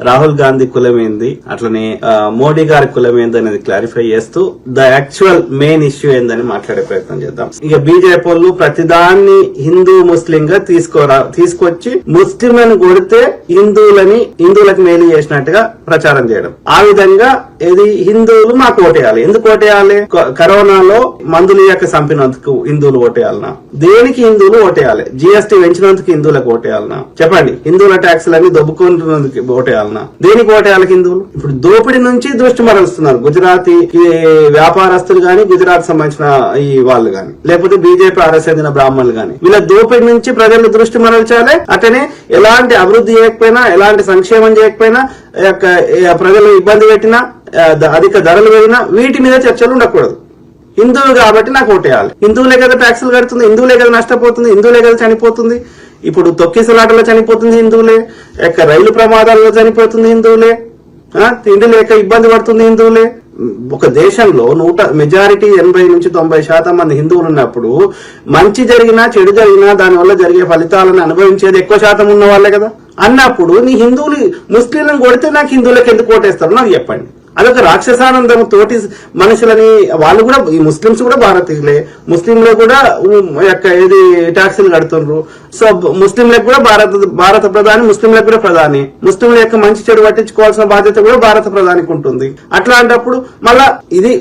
రాహుల్ గాంధీ కులం ఏంది అట్లనే మోడీ గారి కులం ఏంది అనేది క్లారిఫై చేస్తూ ద యాక్చువల్ మెయిన్ ఇష్యూ ఏందని మాట్లాడే ప్రయత్నం చేద్దాం. ఇక బీజేపీ వాళ్ళు ప్రతిదాన్ని హిందూ ముస్లిం గా తీసుకోరా తీసుకొచ్చి ముస్లింలను కొడితే హిందువులని హిందువులకు మేలు చేసినట్టుగా ప్రచారం చేయడం. ఆ విధంగా ఇది హిందువులు మాకు ఓటేయాలి. ఎందుకు ఓటేయాలి? కరోనాలో మందులు యొక్క చంపినందుకు హిందువులు ఓటేయాలనా? దేనికి హిందువులు ఓటేయాలి? జిఎస్టీ పెంచినందుకు హిందువులకు ఓటేయాలనా? చెప్పండి. హిందువుల ట్యాక్సులన్నీ దొబ్బుకుంటున్నందుకు పాలన. దేనికి ఓటేయాలి హిందువులు? ఇప్పుడు దోపిడీ నుంచి దృష్టి మరలుస్తున్నారు గుజరాతీ వ్యాపారస్తులు గాని గుజరాత్ సంబంధించిన ఈ వాళ్ళు గాని లేకపోతే బీజేపీ ఆర్ఎస్ చెందిన బ్రాహ్మణులు గాని. వీళ్ళ దోపిడీ నుంచి ప్రజలు దృష్టి మరల్చాలి. అట్లనే ఎలాంటి అభివృద్ధి చేయకపోయినా ఎలాంటి సంక్షేమం చేయకపోయినా యొక్క ప్రజలు ఇబ్బంది పెట్టినా అధిక ధరలు పెరిగినా వీటి మీద చర్చలు ఉండకూడదు. హిందువులు కాబట్టి నాకు ఓటేయాలి. హిందువులే కదా ట్యాక్సులు కడుతుంది హిందువులే కదా నష్టపోతుంది హిందువులే కదా చనిపోతుంది. ఇప్పుడు తొక్కిసలాటలో చనిపోతుంది హిందువులే యొక్క రైలు ప్రమాదాలలో చనిపోతుంది హిందువులే తిండి లేక ఇబ్బంది పడుతుంది హిందువులే. ఒక దేశంలో నూట మెజారిటీ ఎనభై నుంచి తొంభై శాతం మంది హిందువులు ఉన్నప్పుడు మంచి జరిగినా చెడు జరిగినా దానివల్ల జరిగే ఫలితాలను అనుభవించేది ఎక్కువ శాతం ఉన్న వాళ్ళే కదా. అన్నప్పుడు నీ హిందువులు ముస్లింలను కొడితే నాకు హిందువులకు ఎందుకు ఓటేస్తారు? నాకు చెప్పండి. అదొక రాక్షసానందం తోటి మనుషులని వాళ్ళు కూడా ఈ ముస్లింస్ కూడా భారతీయులే. ముస్లింలు కూడా యొక్క ఏది ట్యాక్సులు కడుతుండ్రు. సో ముస్లింలకు కూడా భారత భారత ప్రధాని ముస్లింలకు కూడా ప్రధాని. ముస్లింల యొక్క మంచి చెడు పట్టించుకోవాల్సిన బాధ్యత కూడా భారత ప్రధానికి ఉంటుంది. అట్లాంటప్పుడు మళ్ళా ఇది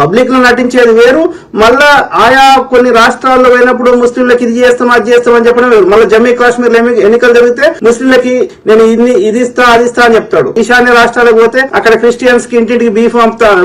పబ్లిక్లో నటించేది వేరు మళ్ళా ఆయా కొన్ని రాష్ట్రాల్లో పోయినప్పుడు ముస్లింలకు ఇది చేస్తాం అది చేస్తాం అని చెప్పడం వేరు. మళ్ళీ జమ్మూ కాశ్మీర్లో ఎన్నికలు జరిగితే ముస్లింలకి నేను ఇది ఇది ఇస్తా అది ఇస్తా అని చెప్తాడు. ఈశాన్య రాష్ట్రాలకు పోతే అక్కడ క్రిస్టియన్స్కి ఇంటింటికి బీఫ్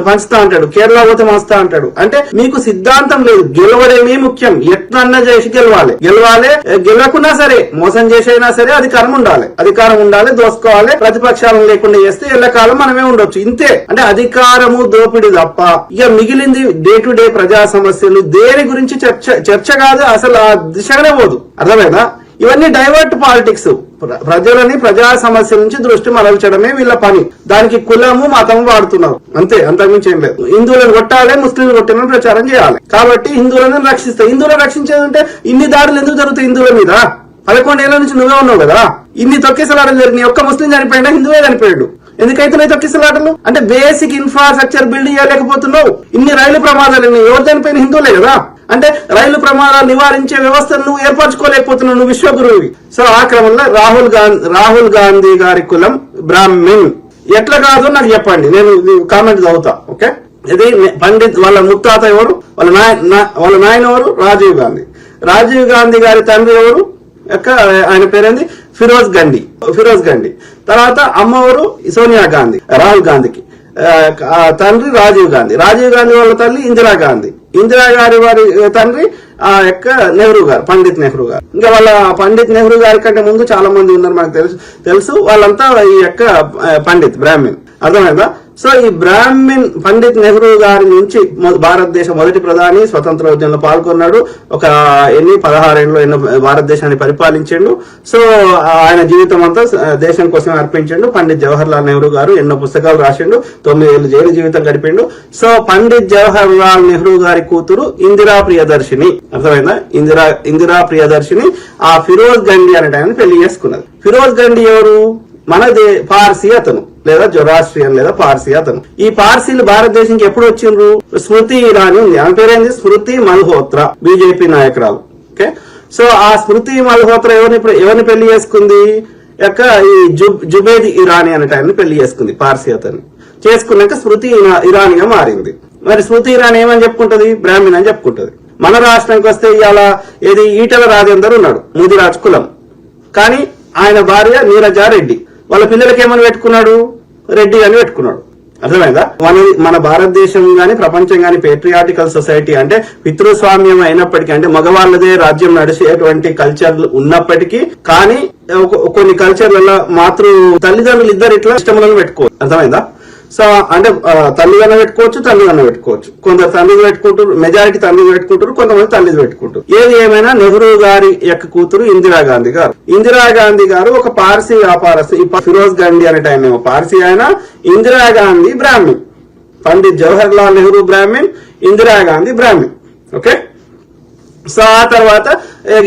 పంచుతా అంటాడు. కేరళ పోతే పంచుతా అంటాడు. అంటే మీకు సిద్ధాంతం లేదు. గెలవడమే ముఖ్యం. ఎట్లన్నా చేసి గెలవాలి. గెలవాలి ఏ, గెలవకున్నా సరే మోసం చేసైనా సరే అధికారం ఉండాలి. అధికారం ఉండాలి దోసుకోవాలి ప్రతిపక్షాలను లేకుండా చేస్తే ఎల్లకాలం మనమే ఉండొచ్చు. ఇంతే. అంటే అధికారము దోపిడి తప్ప ఇక మిగిలింది డే టు డే ప్రజా సమస్యలు. దేని గురించి చర్చ చర్చ కాదు అసలు ఆ దిశగానే పోదు. అర్థమైనా ఇవన్నీ డైవర్ట్ పాలిటిక్స్. ప్రజలని ప్రజా సమస్యల నుంచి దృష్టి మరల్చడమే వీళ్ళ పని. దానికి కులము మతము వాడుతున్నారు. అంతే అంతకుమించి ఏం లేదు. హిందువులను కొట్టాలి ముస్లింలు కొట్టాలని ప్రచారం చేయాలి. కాబట్టి హిందువులను రక్షిస్తాయి హిందువులను రక్షించేదంటే ఇన్ని దాడులు ఎందుకు జరుగుతాయి హిందువుల మీద? పదకొండేళ్ళ నుంచి నువ్వే ఉన్నావు కదా? ఇన్ని తొక్కేసలాటలు జరిగినాయి. ఒక్క ముస్లిం చనిపోయినా హిందువే చనిపోయాడు. ఎందుకైతే తొక్కిసలాటలు? అంటే బేసిక్ ఇన్ఫ్రాస్ట్రక్చర్ బిల్డింగ్ చేయలేకపోతున్నావు. ఇన్ని రైలు ప్రమాదాలు ఎవరు చనిపోయిన హిందువులే కదా? అంటే రైలు ప్రమాదాలు నివారించే వ్యవస్థను నువ్వు ఏర్పరచుకోలేకపోతున్నావు నువ్వు విశ్వగురువి. సో ఆ క్రమంలో రాహుల్ గాంధీ రాహుల్ గాంధీ గారి కులం బ్రాహ్మిన్ ఎట్లా కాదు నాకు చెప్పండి నేను కామెంట్ చదువుతా ఓకే? ఇది పండిత్ వాళ్ళ ముత్తాత ఎవరు? వాళ్ళ నాయ వాళ్ళ నాయన ఎవరు? రాజీవ్ గాంధీ. రాజీవ్ గాంధీ గారి తండ్రి ఎవరు? యొక్క ఆయన పేరేంది? ఫిరోజ్ గండి. ఫిరోజ్ గండి. తర్వాత అమ్మవారు సోనియా గాంధీ రాహుల్ గాంధీకి. తండ్రి రాజీవ్ గాంధీ. రాజీవ్ గాంధీ వాళ్ళ తల్లి ఇందిరా గాంధీ. ఇందిరా వారి తండ్రి ఆ యొక్క నెహ్రూ గారు పండిత్ నెహ్రూ గారు. ఇంకా వాళ్ళ పండిత్ నెహ్రూ గారి కంటే ముందు చాలా మంది ఉన్నారు మనకు తెలుసు. తెలుసు. వాళ్ళంతా ఈ యొక్క పండిత్ బ్రాహ్మణ్. అర్థమైందా? సో ఈ బ్రాహ్మిన్ పండిత్ నెహ్రూ గారి నుంచి భారతదేశ మొదటి ప్రధాని స్వతంత్ర ఉద్యమంలో పాల్గొన్నాడు. ఒక ఎన్ని పదహారేళ్ళు ఎన్నో భారతదేశాన్ని పరిపాలించిండు. సో ఆయన జీవితం అంతా దేశం కోసం అర్పించిండు. పండిత్ జవహర్ లాల్ నెహ్రూ గారు ఎన్నో పుస్తకాలు రాసిండు. తొమ్మిది ఏళ్ళు జైలు జీవితం గడిపిండు. సో పండిత్ జవహర్ లాల్ నెహ్రూ గారి కూతురు ఇందిరా ప్రియదర్శిని. అర్థమైందా? ఇందిరా ఇందిరా ప్రియదర్శిని ఆ ఫిరోజ్ గండి అనే ఆయన పెళ్ళి చేసుకున్నది. ఫిరోజ్ గండి ఎవరు? మనదే పార్సీ అతను. లేదా జొరాస్ట్రియన్ లేదా పార్సీ అతను. ఈ పార్సీలు భారతదేశానికి ఎప్పుడు వచ్చిండ్రు? స్మృతి ఇరానీ ఉంది. ఆమె పేరేంది? స్మృతి మల్హోత్రా బీజేపీ నాయకురాలు. ఓకే? సో ఆ స్మృతి మల్హోత్రా ఎవరిని ఎవరిని పెళ్ళి చేసుకుంది? యొక్క ఈ జుబ్ జుబేద్ ఇరానీ అనే ఆయన్ని పెళ్ళి చేసుకుంది పార్సీ అతను చేసుకున్నాక స్మృతి ఇరానీగా మారింది. మరి స్మృతి ఇరానీ ఏమని చెప్పుకుంటది? బ్రాహ్మణ్ అని చెప్పుకుంటది. మన రాష్ట్రానికి వస్తే ఇవాళ ఏది ఈటల రాజేందర్ ఉన్నాడు ముదిరాజ్ కులం. కానీ ఆయన భార్య నీరజారెడ్డి. వాళ్ళ పిల్లలకి ఏమని పెట్టుకున్నాడు? రెడ్డి అని పెట్టుకున్నాడు. అర్థమైందా? మన మన భారతదేశం గాని ప్రపంచం గాని పేట్రియాటికల్ సొసైటీ అంటే పితృస్వామ్యం అయినప్పటికీ అంటే మగవాళ్ళదే రాజ్యం నడిచేటువంటి కల్చర్లు ఉన్నప్పటికీ కానీ ఒక- కొన్ని కల్చర్లలో మాతృ తల్లిదండ్రులు ఇద్దరు ఇట్లా ఇష్టములను పెట్టుకో అర్థమైందా? సో అంటే తల్లిదండ్రులు పెట్టుకోవచ్చు తల్లిదన్న పెట్టుకోవచ్చు. కొందరు తండ్రిది పెట్టుకుంటారు మెజారిటీ తండ్రిది పెట్టుకుంటారు కొంతమంది తల్లిది పెట్టుకుంటారు. ఏది ఏమైనా నెహ్రూ గారి యొక్క కూతురు ఇందిరాగాంధీ గారు. ఇందిరాగాంధీ గారు ఒక పార్సీ వ్యాపారస్తు ఫిరోజ్ గాంధీ అనే టైం ఏమో పార్సీ ఆయన ఇందిరాగాంధీ బ్రాహ్మణ్. పండిత్ జవహర్ లాల్ నెహ్రూ బ్రాహ్మణ్ ఇందిరాగాంధీ బ్రాహ్మణ్. ఓకే? సో ఆ తర్వాత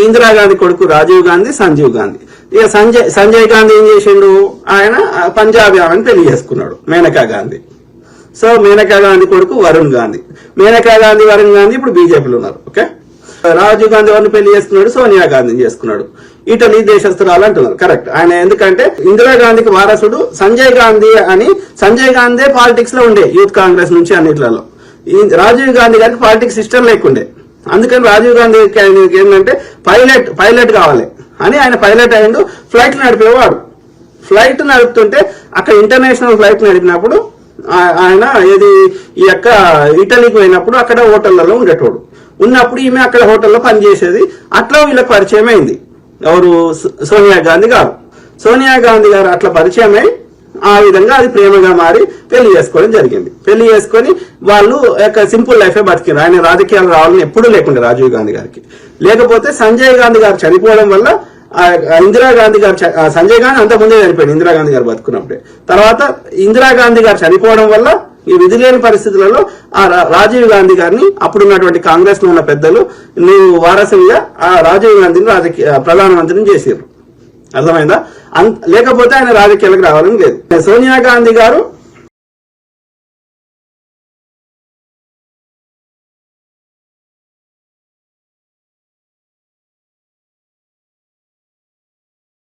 ఇందిరాగాంధీ కొడుకు రాజీవ్ గాంధీ సంజీవ్ గాంధీ. ఇక సంజయ్ సంజయ్ గాంధీ ఏం చేసిండు? ఆయన పంజాబీ ఆమెను పెళ్ళి చేసుకున్నాడు మేనకా గాంధీ. సో మేనకా గాంధీ కొడుకు వరుణ్ గాంధీ. మేనకా గాంధీ వరుణ్ గాంధీ ఇప్పుడు బీజేపీలో ఉన్నారు ఓకే? రాజీవ్ గాంధీ వారిని పెళ్ళి చేసుకున్నాడు? సోనియా గాంధీని చేసుకున్నాడు. ఇటలీ దేశస్తురాలు అంటున్నారు కరెక్ట్. ఆయన ఎందుకంటే ఇందిరాగాంధీకి వారసుడు సంజయ్ గాంధీ అని సంజయ్ గాంధీ పాలిటిక్స్లో ఉండే యూత్ కాంగ్రెస్ నుంచి అన్నిట్లలో. రాజీవ్ గాంధీ గారికి పాలిటిక్స్ ఇష్టం లేకుండే. అందుకని రాజీవ్ గాంధీ ఆయనకి ఏంటంటే పైలట్ పైలట్ కావాలి. అని ఆయన పైలట్ అయ్యిండు. ఫ్లైట్ నడిపేవాడు. ఫ్లైట్ నడుపుతుంటే అక్కడ ఇంటర్నేషనల్ ఫ్లైట్ నడిపినప్పుడు ఆయన ఏది ఈ యొక్క ఇటలీకి పోయినప్పుడు అక్కడ హోటళ్ళలో ఉండేటోడు. ఉన్నప్పుడు ఈమె అక్కడ హోటల్లో పనిచేసేది. అట్లా వీళ్ళకి పరిచయం అయింది. ఎవరు? సో- సోనియా గాంధీ గారు. సోనియా గాంధీ గారు అట్లా పరిచయం అయి ఆ విధంగా అది ప్రేమగా మారి పెళ్ళి చేసుకోవడం జరిగింది. పెళ్ళి చేసుకొని వాళ్ళు యొక్క సింపుల్ లైఫే బతికారు ఆయన రాజకీయాలు రావాలని ఎప్పుడూ లేకుండా రాజీవ్ గాంధీ గారికి. లేకపోతే సంజయ్ గాంధీ గారు చనిపోవడం వల్ల ఇందిరాగాంధీ గారు చ- ఆ సంజయ్ గాంధీ అంత ముందే చనిపోయింది ఇందిరాగాంధీ గారు బతుకున్నప్పుడే. తర్వాత ఇందిరాగాంధీ గారు చనిపోవడం వల్ల ఈ విధి లేని పరిస్థితులలో ఆ రా- రాజీవ్ గాంధీ గారిని అప్పుడున్నటువంటి కాంగ్రెస్లో ఉన్న పెద్దలు నువ్వు వారసునిగా ఆ రాజీవ్ గాంధీని రాజకీయ ప్రధానమంత్రిని చేసారు అర్థమైందా? లేకపోతే ఆయన రాజకీయాలకు రావాలని లేదు. సోనియా గాంధీ గారు